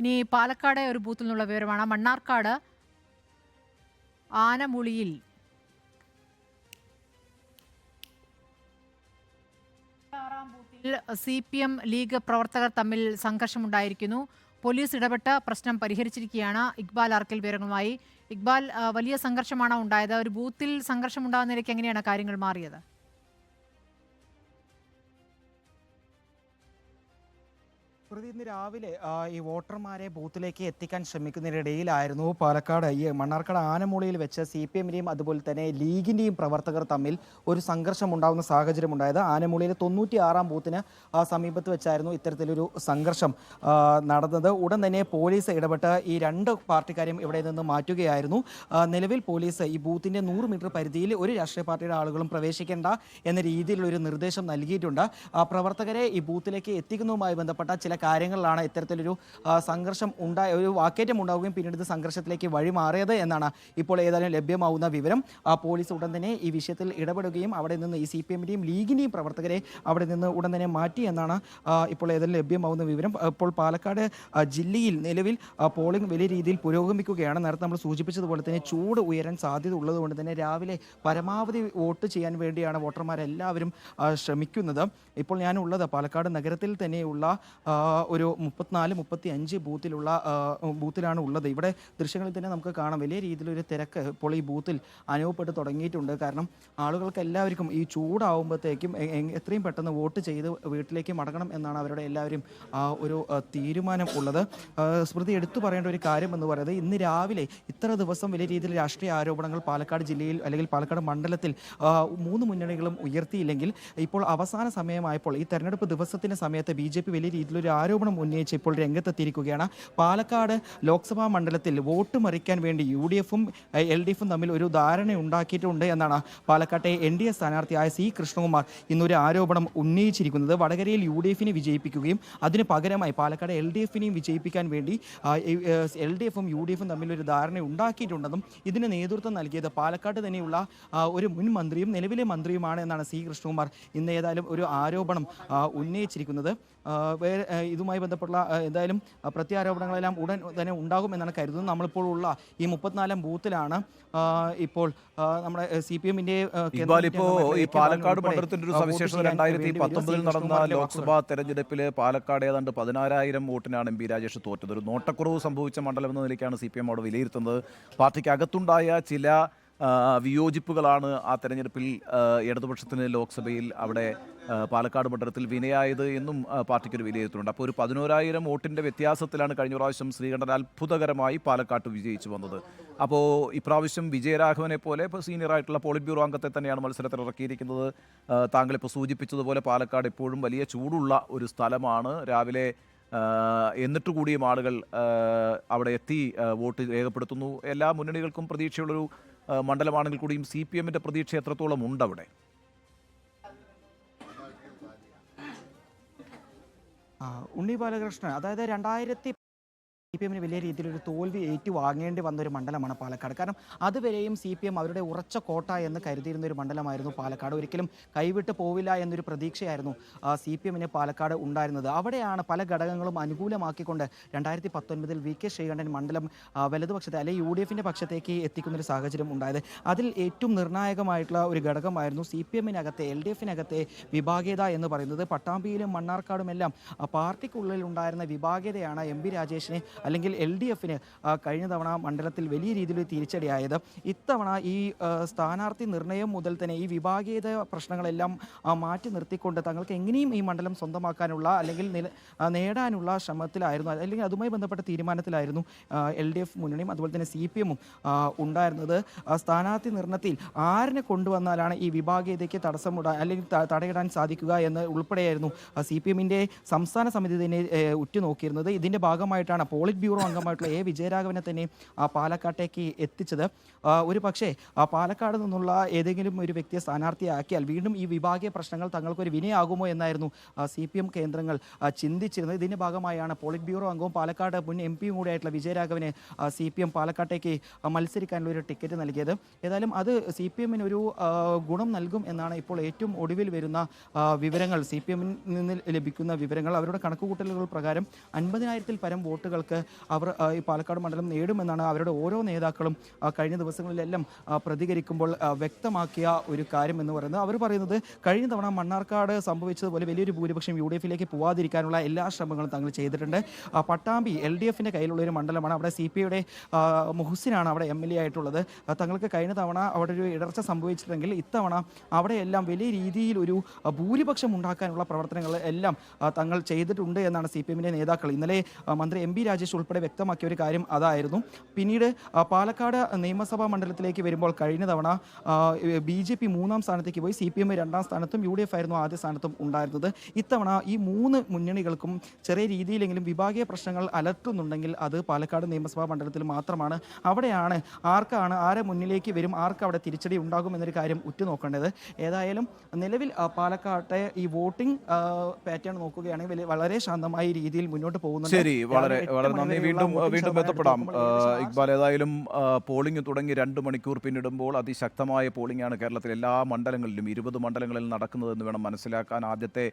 ഇനി പാലക്കാട് ഒരു ബൂത്തിൽ നിന്നുള്ള വിവരമാണ്. മണ്ണാർക്കാട് ആനമുളിയിൽ സി പി എം ലീഗ് പ്രവർത്തകർ തമ്മിൽ സംഘർഷമുണ്ടായിരിക്കുന്നു. പോലീസ് ഇടപെട്ട് പ്രശ്നം പരിഹരിച്ചിരിക്കുകയാണ്. ഇക്ബാൽ ആർക്കൽ വിവരങ്ങളുമായി. ഇക്ബാൽ വലിയ സംഘർഷമാണോ ഉണ്ടായത്? ഒരു ബൂത്തിൽ സംഘർഷം നിലയ്ക്ക് എങ്ങനെയാണ് കാര്യങ്ങൾ മാറിയത്? പ്രതി ഇന്ന് രാവിലെ ഈ വോട്ടർമാരെ ബൂത്തിലേക്ക് എത്തിക്കാൻ ശ്രമിക്കുന്നതിനിടയിലായിരുന്നു പാലക്കാട്. ഈ മണ്ണാർക്കാട് ആനമൂളിയിൽ വെച്ച് സി പി എമ്മിന്റെയും അതുപോലെ തന്നെ ലീഗിന്റെയും പ്രവർത്തകർ തമ്മിൽ ഒരു സംഘർഷം ഉണ്ടാകുന്ന സാഹചര്യം ഉണ്ടായത് ആനമൂളിയിലെ തൊണ്ണൂറ്റി ആറാം ബൂത്തിന് സമീപത്ത് വെച്ചായിരുന്നു ഇത്തരത്തിലൊരു സംഘർഷം നടന്നത്. ഉടൻ തന്നെ പോലീസ് ഇടപെട്ട് ഈ രണ്ട് പാർട്ടിക്കാരെയും ഇവിടെ നിന്ന് മാറ്റുകയായിരുന്നു. നിലവിൽ പോലീസ് ഈ ബൂത്തിന്റെ നൂറ് മീറ്റർ പരിധിയിൽ ഒരു രാഷ്ട്രീയ പാർട്ടിയുടെ ആളുകളും പ്രവേശിക്കേണ്ട എന്ന രീതിയിലുള്ള ഒരു നിർദ്ദേശം നൽകിയിട്ടുണ്ട്. പ്രവർത്തകരെ ഈ ബൂത്തിലേക്ക് എത്തിക്കുന്നതുമായി ബന്ധപ്പെട്ട ചില കാര്യങ്ങളിലാണ് ഇത്തരത്തിലൊരു സംഘർഷം ഉണ്ടായ ഒരു വാക്കേറ്റം ഉണ്ടാവുകയും പിന്നീട് ഇത് സംഘർഷത്തിലേക്ക് വഴിമാറിയത് എന്നാണ് ഇപ്പോൾ ഏതായാലും ലഭ്യമാവുന്ന വിവരം. പോലീസ് ഉടൻ തന്നെ ഈ വിഷയത്തിൽ ഇടപെടുകയും അവിടെ നിന്ന് ഈ സി പി എമ്മിന്റെയും ലീഗിന്റെയും പ്രവർത്തകരെ അവിടെ നിന്ന് ഉടൻ തന്നെ മാറ്റി എന്നാണ് ഇപ്പോൾ ഏതായാലും ലഭ്യമാവുന്ന വിവരം. ഇപ്പോൾ പാലക്കാട് ജില്ലയിൽ നിലവിൽ പോളിംഗ് വലിയ രീതിയിൽ പുരോഗമിക്കുകയാണ്. നേരത്തെ നമ്മൾ സൂചിപ്പിച്ചതുപോലെ തന്നെ ചൂട് ഉയരാൻ സാധ്യത ഉള്ളതുകൊണ്ട് തന്നെ രാവിലെ പരമാവധി വോട്ട് ചെയ്യാൻ വേണ്ടിയാണ് വോട്ടർമാരെല്ലാവരും ശ്രമിക്കുന്നത്. ഇപ്പോൾ ഞാനുള്ളത് പാലക്കാട് നഗരത്തിൽ തന്നെയുള്ള ഒരു മുപ്പത്തിനാല് മുപ്പത്തി അഞ്ച് ബൂത്തിലുള്ള ബൂത്തിലാണ് ഉള്ളത്. ഇവിടെ ദൃശ്യങ്ങളിൽ തന്നെ നമുക്ക് കാണാം. വലിയ രീതിയിലൊരു തിരക്ക് ഇപ്പോൾ ഈ ബൂത്തിൽ അനുഭവപ്പെട്ട് തുടങ്ങിയിട്ടുണ്ട്. കാരണം ആളുകൾക്ക് എല്ലാവർക്കും ഈ ചൂടാവുമ്പോഴത്തേക്കും എത്രയും പെട്ടെന്ന് വോട്ട് ചെയ്ത് വീട്ടിലേക്ക് മടങ്ങണം എന്നാണ് അവരുടെ എല്ലാവരും ഒരു തീരുമാനം ഉള്ളത്. സ്മൃതി എടുത്തു പറയേണ്ട ഒരു കാര്യം എന്ന് പറയുന്നത് ഇന്ന് രാവിലെ ഇത്ര ദിവസം വലിയ രീതിയിൽ രാഷ്ട്രീയ ആരോപണങ്ങൾ പാലക്കാട് ജില്ലയിൽ അല്ലെങ്കിൽ പാലക്കാട് മണ്ഡലത്തിൽ മൂന്ന് മുന്നണികളും ഉയർത്തിയില്ലെങ്കിൽ ഇപ്പോൾ അവസാന സമയമായപ്പോൾ ഈ തെരഞ്ഞെടുപ്പ് ദിവസത്തിന്റെ സമയത്ത് ബി വലിയ രീതിയിലൊരു ആരോപണം ഉന്നയിച്ച് ഇപ്പോൾ രംഗത്തെത്തിയിരിക്കുകയാണ്. പാലക്കാട് ലോക്സഭാ മണ്ഡലത്തിൽ വോട്ട് മറിക്കാൻ വേണ്ടി യു ഡി എഫും എൽ ഡി എഫും തമ്മിൽ ഒരു ധാരണ ഉണ്ടാക്കിയിട്ടുണ്ട് എന്നാണ് പാലക്കാട്ടെ എൻ ഡി എ സ്ഥാനാർത്ഥിയായ സി കൃഷ്ണകുമാർ ഇന്നൊരു ആരോപണം ഉന്നയിച്ചിരിക്കുന്നത്. വടകരയിൽ യു ഡി എഫിനെ വിജയിപ്പിക്കുകയും അതിന് പകരമായി പാലക്കാട് എൽ ഡി എഫിനെയും വിജയിപ്പിക്കാൻ വേണ്ടി എൽ ഡി എഫും യു ഡി എഫും തമ്മിൽ ഒരു ധാരണ ഉണ്ടാക്കിയിട്ടുണ്ടെന്നും ഇതിന് നേതൃത്വം നൽകിയത് പാലക്കാട് തന്നെയുള്ള ഒരു മുൻ മന്ത്രിയും നിലവിലെ മന്ത്രിയുമാണ് എന്നാണ് സി കൃഷ്ണകുമാർ ഇന്ന് ഏതായാലും ഒരു ആരോപണം ഉന്നയിച്ചിരിക്കുന്നത്. ഇതുമായി ബന്ധപ്പെട്ട എന്തായാലും പ്രത്യാരോപണങ്ങളെല്ലാം ഉടൻ തന്നെ ഉണ്ടാകും എന്നാണ് കരുതുന്നത്. നമ്മളിപ്പോൾ ഉള്ള ഈ മുപ്പത്തിനാലാം ബൂത്തിലാണ് ഇപ്പോൾ നമ്മുടെ സി പി എമ്മിന്റെ ഇപ്പോ ഈ പാലക്കാട് മണ്ഡലത്തിന്റെ ഒരു സവിശേഷത രണ്ടായിരത്തി പത്തൊമ്പതിൽ നടന്ന ലോക്സഭാ തെരഞ്ഞെടുപ്പിൽ പാലക്കാട് ഏതാണ്ട് പതിനാറായിരം വോട്ടിനാണ് എം പി രാജേഷ് തോറ്റത്. ഒരു നോട്ടക്കുറവ് സംഭവിച്ച മണ്ഡലം എന്ന നിലയ്ക്കാണ് സി പി എം അവിടെ വിലയിരുത്തുന്നത്. പാർട്ടിക്ക് അകത്തുണ്ടായ ചില വിയോജിപ്പുകളാണ് ആ തെരഞ്ഞെടുപ്പിൽ ഇടതുപക്ഷത്തിന് ലോക്സഭയിൽ അവിടെ പാലക്കാട് മണ്ഡലത്തിൽ വിനയായത് എന്നും പാർട്ടിക്കൊരു വിലയിരുത്തലുണ്ട്. അപ്പോൾ ഒരു പതിനോരായിരം വോട്ടിന്റെ വ്യത്യാസത്തിലാണ് കഴിഞ്ഞ പ്രാവശ്യം ശ്രീകണ്ഠൻ അത്ഭുതകരമായി പാലക്കാട്ട് വിജയിച്ചു വന്നത്. അപ്പോൾ ഇപ്രാവശ്യം വിജയരാഘവനെ പോലെ ഇപ്പോൾ സീനിയർ ആയിട്ടുള്ള പോളിറ്റ് ബ്യൂറോ അംഗത്തെ തന്നെയാണ് മത്സരത്തിൽ ഇറക്കിയിരിക്കുന്നത്. താങ്കളിപ്പോൾ സൂചിപ്പിച്ചതുപോലെ പാലക്കാട് എപ്പോഴും വലിയ ചൂടുള്ള ഒരു സ്ഥലമാണ്. രാവിലെ എന്നിട്ട് കൂടിയും ആളുകൾ അവിടെ എത്തി വോട്ട് രേഖപ്പെടുത്തുന്നു. എല്ലാ മുന്നണികൾക്കും പ്രതീക്ഷയുള്ളൊരു മണ്ഡലമാണെങ്കിൽ കൂടിയും സി പി എമ്മിന്റെ പ്രതീക്ഷ എത്രത്തോളം ഉണ്ട് അവിടെ ഉണ്ണി ബാലകൃഷ്ണൻ അതായത് രണ്ടായിരത്തി സി പി എമ്മിന് വലിയ രീതിയിലൊരു തോൽവി ഏറ്റുവാങ്ങേണ്ടി വന്ന ഒരു മണ്ഡലമാണ് പാലക്കാട്. കാരണം അതുവരെയും സി പി എം അവരുടെ ഉറച്ച കോട്ട എന്ന് കരുതിയിരുന്ന ഒരു മണ്ഡലമായിരുന്നു പാലക്കാട്. ഒരിക്കലും കൈവിട്ട് പോവില്ല എന്നൊരു പ്രതീക്ഷയായിരുന്നു സി പി എമ്മിന് പാലക്കാട് ഉണ്ടായിരുന്നത്. അവിടെയാണ് പല ഘടകങ്ങളും അനുകൂലമാക്കിക്കൊണ്ട് രണ്ടായിരത്തി പത്തൊൻപതിൽ വി കെ ശ്രീകണ്ഠൻ മണ്ഡലം വലതുപക്ഷത്തെ അല്ലെങ്കിൽ യു ഡി എഫിന്റെ പക്ഷത്തേക്ക് എത്തിക്കുന്ന ഒരു സാഹചര്യം ഉണ്ടായത്. അതിൽ ഏറ്റവും നിർണായകമായിട്ടുള്ള ഒരു ഘടകമായിരുന്നു സി പി എമ്മിനകത്തെ എൽ ഡി എഫിനകത്തെ വിഭാഗീയത എന്ന് പറയുന്നത്. പട്ടാമ്പിയിലും മണ്ണാർക്കാടുമെല്ലാം പാർട്ടിക്കുള്ളിൽ ഉണ്ടായിരുന്ന വിഭാഗീയതയാണ് എം പി രാജേഷിനെ അല്ലെങ്കിൽ എൽ ഡി എഫിന് കഴിഞ്ഞ തവണ മണ്ഡലത്തിൽ വലിയ രീതിയിൽ തിരിച്ചടിയായത്. ഇത്തവണ ഈ സ്ഥാനാർത്ഥി നിർണയം മുതൽ തന്നെ ഈ വിഭാഗീയത പ്രശ്നങ്ങളെല്ലാം മാറ്റി നിർത്തിക്കൊണ്ട് തങ്ങൾക്ക് എങ്ങനെയും ഈ മണ്ഡലം സ്വന്തമാക്കാനുള്ള അല്ലെങ്കിൽ നേടാനുള്ള ശ്രമത്തിലായിരുന്നു. അല്ലെങ്കിൽ അതുമായി ബന്ധപ്പെട്ട തീരുമാനത്തിലായിരുന്നു എൽ ഡി എഫ് മുന്നണിയും അതുപോലെ തന്നെ സി പി എമ്മും ഉണ്ടായിരുന്നത്. സ്ഥാനാർത്ഥി നിർണയത്തിൽ ആരിനെ കൊണ്ടുവന്നാലാണ് ഈ വിഭാഗീയതയ്ക്ക് തടസ്സമിടാൻ അല്ലെങ്കിൽ തടയിടാൻ സാധിക്കുക എന്ന് ഉൾപ്പെടെയായിരുന്നു സി പി എമ്മിന്റെ സംസ്ഥാന സമിതി തന്നെ ഉറ്റുനോക്കിയിരുന്നത്. ഇതിന്റെ ഭാഗമായിട്ടാണ് പോളിറ്റ് ബ്യൂറോ അംഗമായിട്ടുള്ള എ. വിജയരാഘവനെ തന്നെ ആ, പാലക്കാട്ടേക്ക് എത്തിച്ചത്. ഒരു പക്ഷേ പാലക്കാട് നിന്നുള്ള ഏതെങ്കിലും ഒരു വ്യക്തിയെ സ്ഥാനാർത്ഥിയാക്കിയാൽ വീണ്ടും ഈ വിഭാഗീയ പ്രശ്നങ്ങൾ തങ്ങൾക്കൊരു വിനയാകുമോ എന്നായിരുന്നു സി പി എം കേന്ദ്രങ്ങൾ ചിന്തിച്ചിരുന്നത്. ഇതിന്റെ ഭാഗമായാണ് പോളിറ്റ് ബ്യൂറോ അംഗവും പാലക്കാട് മുൻ എം പിയും കൂടിയായിട്ടുള്ള വിജയരാഘവന് സി പി എം പാലക്കാട്ടേക്ക് മത്സരിക്കാനുള്ള ഒരു ടിക്കറ്റ് നൽകിയത്. ഏതായാലും അത് സി പി എമ്മിന് ഒരു ഗുണം നൽകും എന്നാണ് ഇപ്പോൾ ഏറ്റവും ഒടുവിൽ വരുന്ന വിവരങ്ങൾ. സി പി എമ്മിൽ നിന്ന് ലഭിക്കുന്ന വിവരങ്ങൾ. അവരുടെ കണക്കുകൂട്ടലുകൾ പ്രകാരം അൻപതിനായിരത്തിൽ പരം വോട്ടുകൾക്ക് അവർ ഈ പാലക്കാട് മണ്ഡലം നേടുമെന്നാണ് അവരുടെ ഓരോ നേതാക്കളും കഴിഞ്ഞ ദിവസങ്ങളിലെല്ലാം പ്രതികരിക്കുമ്പോൾ വ്യക്തമാക്കിയ ഒരു കാര്യം എന്ന് പറയുന്നത്. അവർ പറയുന്നത് കഴിഞ്ഞ തവണ മണ്ണാർക്കാട് സംഭവിച്ചതുപോലെ വലിയൊരു ഭൂരിപക്ഷം യു ഡി എഫിലേക്ക് പോവാതിരിക്കാനുള്ള എല്ലാ ശ്രമങ്ങളും തങ്ങൾ ചെയ്തിട്ടുണ്ട്. പട്ടാമ്പി എൽ ഡി എഫിന്റെ കയ്യിലുള്ള ഒരു മണ്ഡലമാണ്. അവിടെ സി പി ഐയുടെ മുഹസിനാണ് അവിടെ എം എൽ എ ആയിട്ടുള്ളത്. തങ്ങൾക്ക് കഴിഞ്ഞ തവണ അവിടെ ഒരു ഇടർച്ച സംഭവിച്ചിട്ടുണ്ടെങ്കിൽ ഇത്തവണ അവിടെയെല്ലാം വലിയ രീതിയിൽ ഒരു ഭൂരിപക്ഷം ഉണ്ടാക്കാനുള്ള പ്രവർത്തനങ്ങൾ എല്ലാം തങ്ങൾ ചെയ്തിട്ടുണ്ട് എന്നാണ് സി പി എമ്മിന്റെ നേതാക്കൾ. ഇന്നലെ മന്ത്രി എം പി രാജേഷ് ഉൾപ്പെടെ വ്യക്തമാക്കിയ ഒരു കാര്യം അതായിരുന്നു. പിന്നീട് പാലക്കാട് നിയമസഭാ മണ്ഡലത്തിലേക്ക് വരുമ്പോൾ കഴിഞ്ഞ തവണ ബി ജെ പി മൂന്നാം സ്ഥാനത്തേക്ക് പോയി സി പി എം രണ്ടാം സ്ഥാനത്തും യു ഡി എഫ് ആയിരുന്നു ആദ്യ സ്ഥാനത്തും ഉണ്ടായിരുന്നത്. ഇത്തവണ ഈ മൂന്ന് മുന്നണികൾക്കും ചെറിയ രീതിയിലെങ്കിലും വിഭാഗീയ പ്രശ്നങ്ങൾ അലർത്തുന്നുണ്ടെങ്കിൽ അത് പാലക്കാട് നിയമസഭാ മണ്ഡലത്തിൽ മാത്രമാണ്. അവിടെയാണ് ആർക്കാണ് ആരെ മുന്നിലേക്ക് വരും ആർക്ക് അവിടെ തിരിച്ചടി ഉണ്ടാകും എന്നൊരു കാര്യം ഉറ്റുനോക്കേണ്ടത്. ഏതായാലും നിലവിൽ പാലക്കാട്ടെ ഈ വോട്ടിംഗ് പാറ്റേൺ നോക്കുകയാണെങ്കിൽ വളരെ ശാന്തമായ രീതിയിൽ മുന്നോട്ട് പോകുന്നുണ്ട്. ശരി വളരെ വളരെ നന്ദി. വീണ്ടും വീണ്ടും ബന്ധപ്പെടാം. ഇക്ബാൽ ഏതായാലും പോളിംഗ് തുടങ്ങി രണ്ട് മണിക്കൂർ പിന്നിടുമ്പോൾ അതിശക്തമായ പോളിംഗ് ആണ് കേരളത്തിൽ എല്ലാ മണ്ഡലങ്ങളിലും ഇരുപത് മണ്ഡലങ്ങളിൽ നടക്കുന്നതെന്ന് വേണം മനസ്സിലാക്കാൻ ആദ്യത്തെ